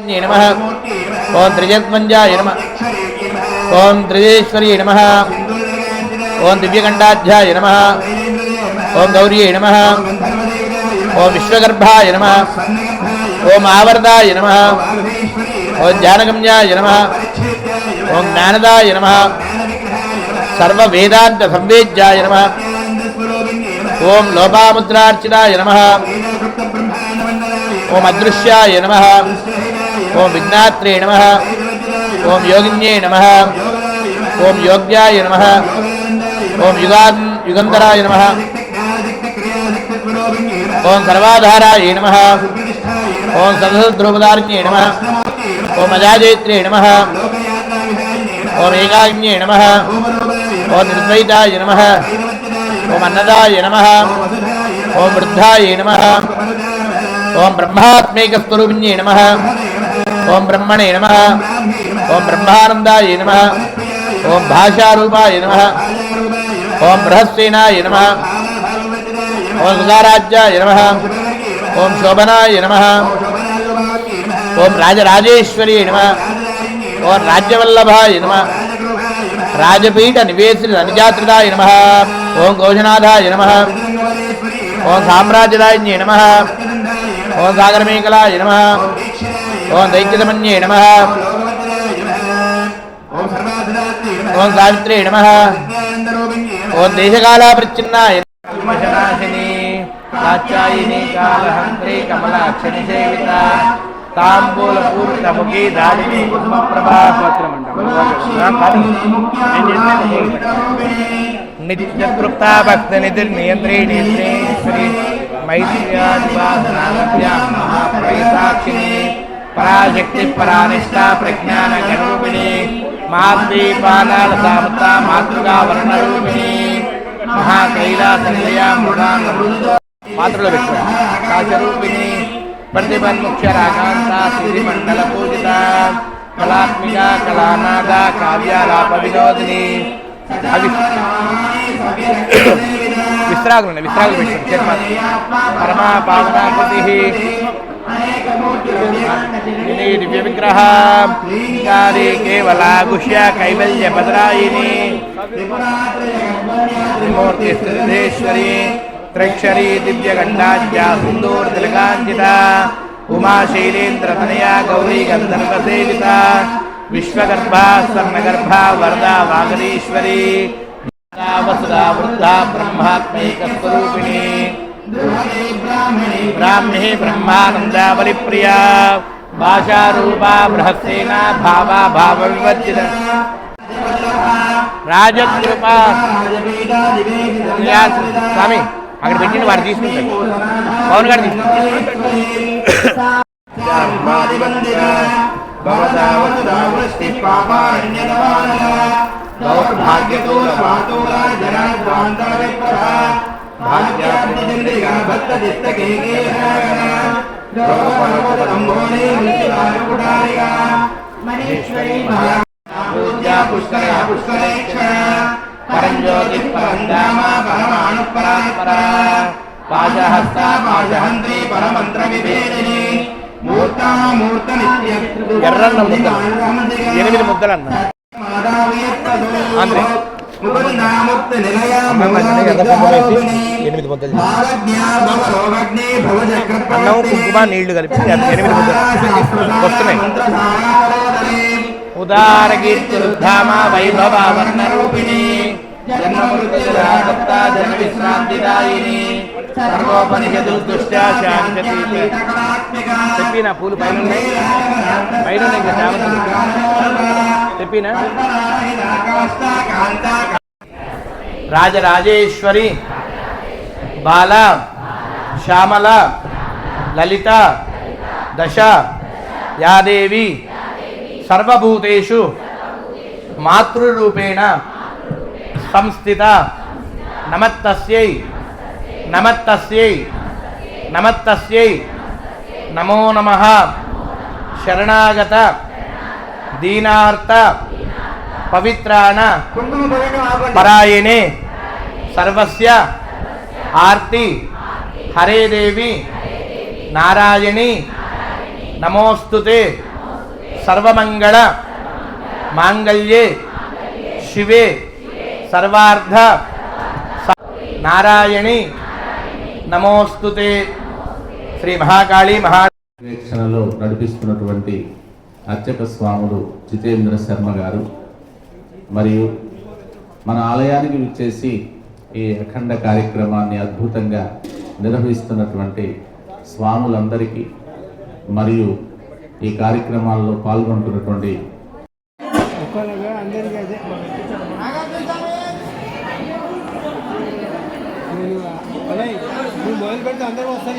నమ ఓం త్రిజత్మంజాయ నమ ఓం త్రిజేశ్వరీ నమ ఓం దివ్యకంఠాధ్యాయ నమ ఓం గౌర్యై నమ ఓం విశ్వగర్భాయ నమ ఓం ఆవర్దాయ నమ ఓం జానగమ్యాయ నమ ఓం జ్ఞానదాయ నమ సర్వవేదాంత సంవేద్యాయ నమ ఓం లోపాముద్రార్చితాయ నమ ఓం అదృశ్యాయ నమ ఓం విఘ్నాత్రే నమ ఓం యోగిన్యే నమ ఓం యోగ్యాయ నమ ఓం యుగాన్ యుగంధరాయ నమ ఓం సర్వాధారాయ నమ ఓం సదసద్రూపదార్ణ్యే నమ ఓం అజాజేత్రే నమ ఓం ఏకాగ్న్యే నమ ఓం నిర్ద్వైతాయ నమ ఓం అన్నదాయ నమ ఓం వృద్ధాయ నమ ఓం బ్రహ్మాత్మేకస్వరూపిణ్యే నమ ఓం బ్రహ్మణే నమ ఓం బ్రహ్మానందాయ నమ ఓం భాషారూపాయ నమ ఓం బృహస్సేనాయ నమ ఓం సుధారాజ్యాయ నమ ఓం శోభనాయ నమ ఓం రాజరాజేశ్వరీ నమ ఓం రాజ్యవల్లభాయ నమ రాజపీఠ నివేశిత నిజాత్రిదాయ నమ ఓం గోజనాథాయ నమ ఓం సామ్రాజ్యదాయిన్యే నమ ఓం సాగరమేకలాయ నమ ఓం దైత్యతమన్యే నమ. ఓం సావిత్రే నమ. ఓం దేశకాలాపరిచ్ఛిన్నాయ కల్మషనాశిని కాచాయిని కాలహంత్రి కమలాక్షని సేవిత. తాంబూల పూర్ణ ముఖీ దాడిని కుసుమ ప్రభా నిత్యతృప్త భక్త పరాశక్తి పరానిష్ట ప్రజ్ఞాన గణరూపిణి మాద్వీపానాల సామత మాతృగా వర్ణరూపిణి మహాకైలాస నిలయ మృగాంగ పాత్రలో పెట్టుకోండి కాశరూపిణి ప్రతిపన్ముఖ్య రాకాంత శ్రీమండల పూజిత కళాత్మిక కళానాద కావ్యాలాప వినోదిని అవి విశ్రాగులు విశ్రాగులు పెట్టుకోండి చర్మాన్ని పరమా పావనాకృతి దివ్య విగ్రహ కేవల గుష్య కైవల్య భద్రాయిని త్రిమూర్తి స్థితేశ్వరి త్రైక్షరీ దివ్యగండాజ్యా సింధూర్ తిలకాంజిత ఉమా శైలేంద్ర తనయా గౌరీ గంధర్వ సేవిత విశ్వగర్భా స్వర్ణగర్భ వరదా వాగరీశ్వరి వసుదా వృద్ధా బ్రహ్మాత్మైక స్వరూపిణి బ్రహ్మానందావలి ప్రియా భాషారూపా బృహస్సేన భావా భావ వివర్జిత రాజకృప స్వామి అక్కడ పెట్టిన వాడు తీసుకుంటాడు. పవన్ గారు పూజ్యా పుష్కర పుష్కరేక్ష పరంజ్యోతి పరంధామ పరమాణు పరాత్పర పాశహస్త పాశహంత్రి పరమంత్ర విభేదిని మూర్తామూర్త నిత్య ఎర్రన్న ముద్ద ఎనిమిది ముద్దలన్న ఆంధ్రే. ముకుందాముక్త ఎనిమిది ముద్దలు అన్నం కుంకుమ నీళ్ళు కలిపి ఎనిమిది ముద్దలు. వస్తున్నాయి. ఉదార కీర్తిరుద్ధామ వైభవ వర్ణ రూపిణి జన్మమృత్యురాసక్త జన విశ్రాంతిదాయిని సర్వోపనిషదు దుష్ట శాంతి చెప్పిన పూలు పైన ఉన్నాయి. పైన ఇంకా చెప్పినా? రాజరాజేశ్వరి బాల శ్యామల లలిత దశ యాదేవి సర్వభూతేషు మాతృరూపేణ సంస్థిత నమత్తస్యై నమత్తస్యై నమత్తస్యై నమో నమ శరణాగత దీనార్థ పవిత్రాణ పరాయణే. సర్వస్య ఆర్తి హరేదేవి నారాయణి నమోస్తుతే. సర్వమంగళ మాంగళ్యే శివే. సర్వార్థ నారాయణి నమోస్తుతే. శ్రీ మహాకాళి మహా నడిపిస్తున్నటువంటి అర్చక స్వాములు జితేంద్ర శర్మ గారు. మరియు మన ఆలయానికి విచ్చేసి ఈ అఖండ కార్యక్రమాన్ని అద్భుతంగా నిర్వహిస్తున్నటువంటి స్వాములందరికీ మరియు ఈ కార్యక్రమాల్లో పాల్గొంటున్నటువంటి అందరూ వస్తారు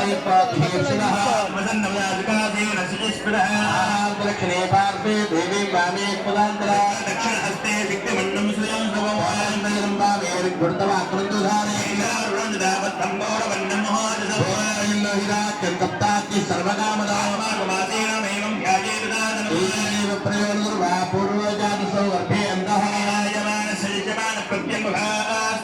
तजस्त्रञ्जो दत्तयुक्ताभिषिणः मदन्नव्याजुकादेन शिशिष्पिणः दक्षिणे पार्श्वे देवी वामे पदान्तरा दक्षिणहस्ते विक्तिमण्डं श्रियं समवानन्दं वामे विद्भुतवाक्रुन्दुधारे रुणदावत्तं गौरवन्नं महोदय तप्ताति सर्वकामदामागमासेनमेवं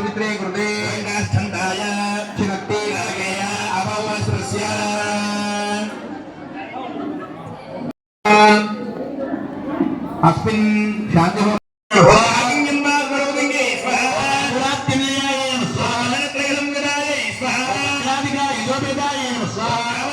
పవిత్రే కృతే గంగాష్టందాయ చిరక్తి నాగేయ అభవస్పస్య అస్మిన్ శాంతి స్వాహ